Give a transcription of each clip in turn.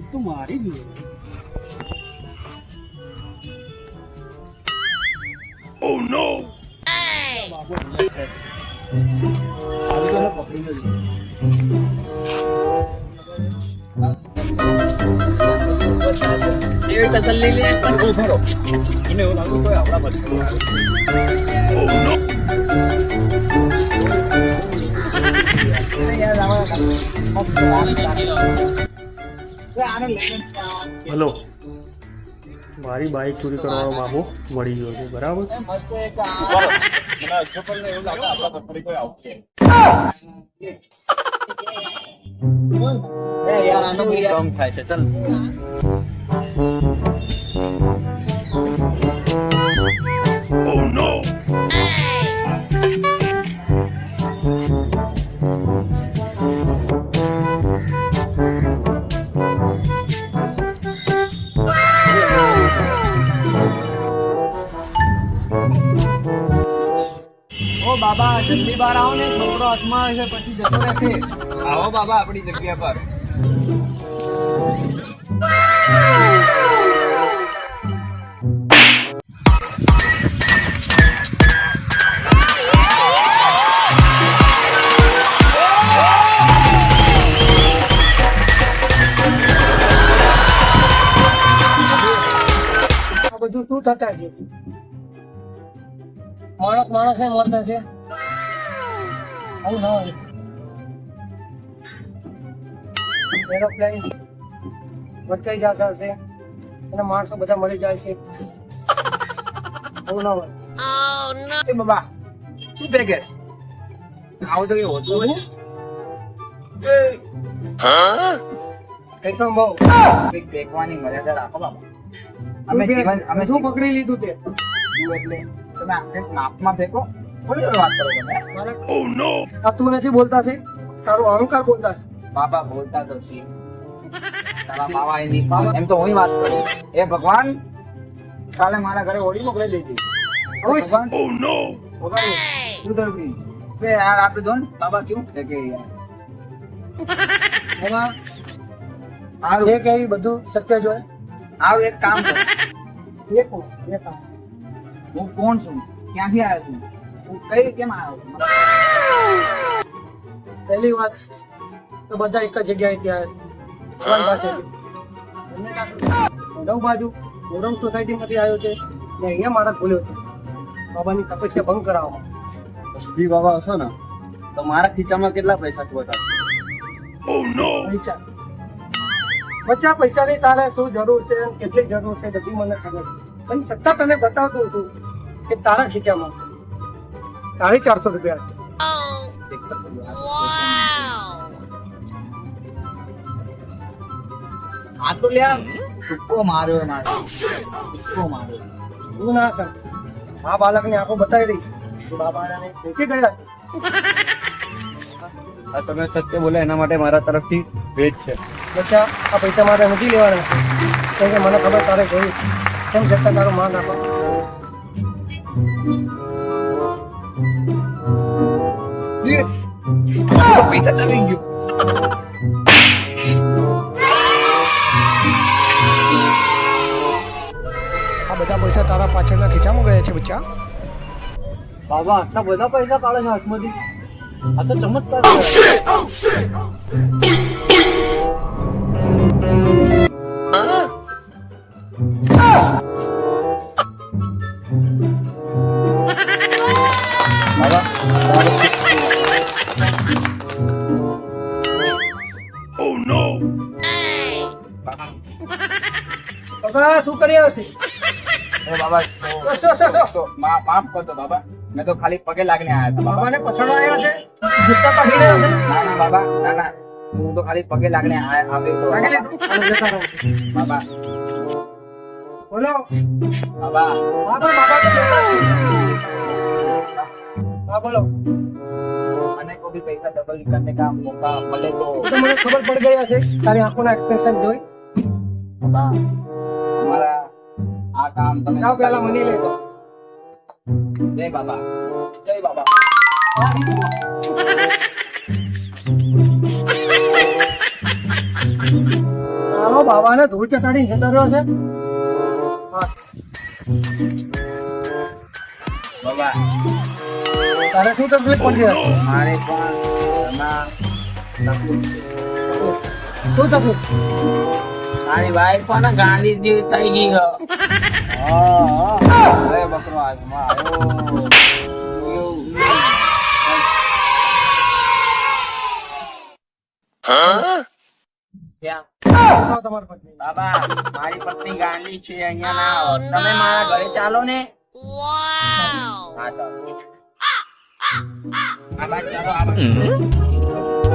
Bike તો મારી જ તસલ્લી લે એવું કોઈ આપણા મસ્ત આને લઈને હલો. મારી બાઈક ચોરી કરવાનો બાબો મળી ગયો છે બરાબર? થાય છે આ ઓ બાબા જલ્દી બહાર આવો ને છોકરો હાથમાં આવે છે, પછી જતો રહેશે આવો બાબા આપણી જગ્યા પર. બધું શું થતા છે? માણસ માણસ ને મળતા છે. આવું ના હોય. એરોપ્લેન ભટકાઈ જતા હશે અને માણસો બધા મળી જાય છે. આવું ના હોય. એ બાબા શું પેકેજ આવું તો કઈ હોતું હોય બહુ. ફેંકવાની મર્યાદા રાખો બાબા. અમે જીવન અમે શું પકડી લીધું તે એટલે તમે આપણે માપમાં ફેંકો થોડી વાર વાત કરો તમે. મારા આ તું નથી બોલતા છે? તારો અહંકાર બોલતા છે? બાબા બોલતા તો છે. તારા બાબા એની એમ તો હું વાત કરું. એ ભગવાન કાલે મારા ઘરે હોળી મોકલી દેજે. ભગવાન, બે આ જો બાબા કેવું ફેંકે યાર કઈ બધું? સત્ય જોય? આવ એક કામ કર. એક એક કામ. હું કોણ છું? ક્યાંથી આવ્યો છું? હું કઈ કેમ આવ્યો છું? પહેલી વાત તો બધા એક જ જગ્યાએથી આવ્યા છે. નવ બાજુ મોરમ સોસાયટીમાંથી આવ્યો છે. ને અહીંયા મારા ખોલ્યો છે બાબાની તપસ્યા ભંગ કરાવવા શ્રી બાબા હશો ને તો મારા ખીચામાં કેટલા પૈસા છે બતા પૈસા. બચ્ચા પૈસાની તારે શું જરૂર છે? કેટલી જરૂર છે? બધી મને ખબર છે. પણ સત્તા તને બતાવતું હતું કે તારા ખીચામાં. સાડી ચારસો રૂપિયા છે. આ તો લ્યા ટૂંકો માર્યો મારે ટૂંકો માર્યો. એવું ના કર. આ બાળકની આંખો બતાવી રહી બાબાને ગયા તમે સત્ય બોલે એના માટે મારા તરફથી ભેટ છે. બચ્ચા આ પૈસા મારે નથી લેવાના. કેમ કે મને ખબર તારે જોયું કેમ છતાં તારું માન રાખો પૈસા ચાલી ગયો આ બધા પૈસા તારા પાછળના ખીચામાં ગયા છે બચ્ચા બાબા આટલા બધા પૈસા કાઢે છે હાથમાંથી આ તો ચમત્કાર બાબા શું કરી આવ્યો છે? બાબા? માફ કરતો બાબા. મેં તો ખાલી પગે લાગીને આવ્યા હતા બાબાને પછાડવા આવ્યા છે? ગુસ્સા પાડી રહ્યો છે? ના ના બાબા ના ના. હું તો ખાલી પગે લાગીને આવ્યો તો. બાબા. બોલો. બાબા. હા બાબા બોલો. મને કોઈ ખબર પડ ગઈ હશે તારી આંખોના એક્સપ્રેશન જોઈ. બાબા. અમારા આ કામ તમે જાઓ પહેલા મને બાબાને ધૂળ ચટાડી જતો છે. તારે શું તકલીફ પડી મારે પણ. શું તકલીફ મારી વાઈફ પણ ગાંડી જેવી થઈ ગઈ હવે બકરો આજમાં આવ્યો એવું. બાબા મારી પત્ની ગાંડી છે અહીંયા ના આવો તમે મારા ઘરે ચાલો ને. હા ચાલો આ બાજુ. ચાલો આ બાજુ.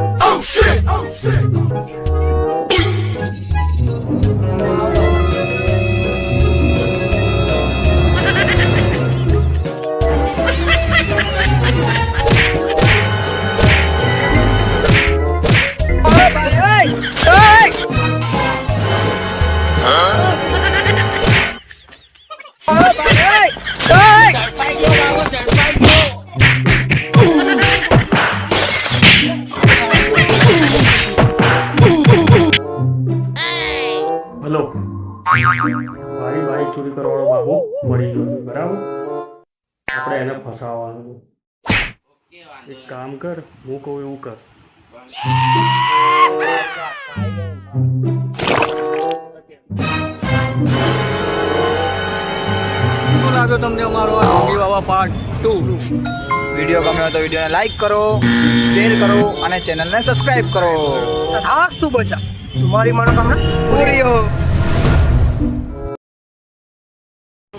હલો. મારી બાઈક ચોરી કરવાનો બાબુ મળી ગયો છે બરાબર? આપણે એને ફસાવવાનું. એક કામ કર હું કહું એવું કર. શું લાગ્યો તમને અમારો આ ઢોંગી બાબા પાર્ટ ટુ વીડિયો ગમ્યો તો વિડીયોને લાઈક કરો શેર કરો અને ચેનલને સબસ્ક્રાઇબ કરો. તથા તું બચા. તમારી મનોકામના પૂરી હો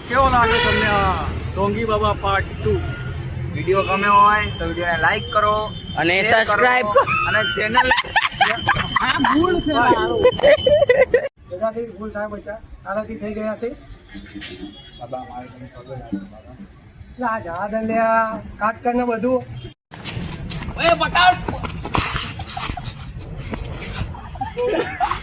કેવો લાગ્યો તમને આ ડોંગી બાબા પાર્ટ ટુ વીડિયો ગમ્યો હોય તો વિડીયોને લાઈક કરો અને સબસ્ક્રાઇબ કરો. અને ચેનલ બધાથી ભૂલ થાય બચા. તારાથી થઈ ગયા છે. બાબા મારે તમને ખબર નથી બાબા. એટલે આ જા દે લ્યા કાટ કરીને બધું. એ બતાવ Ah,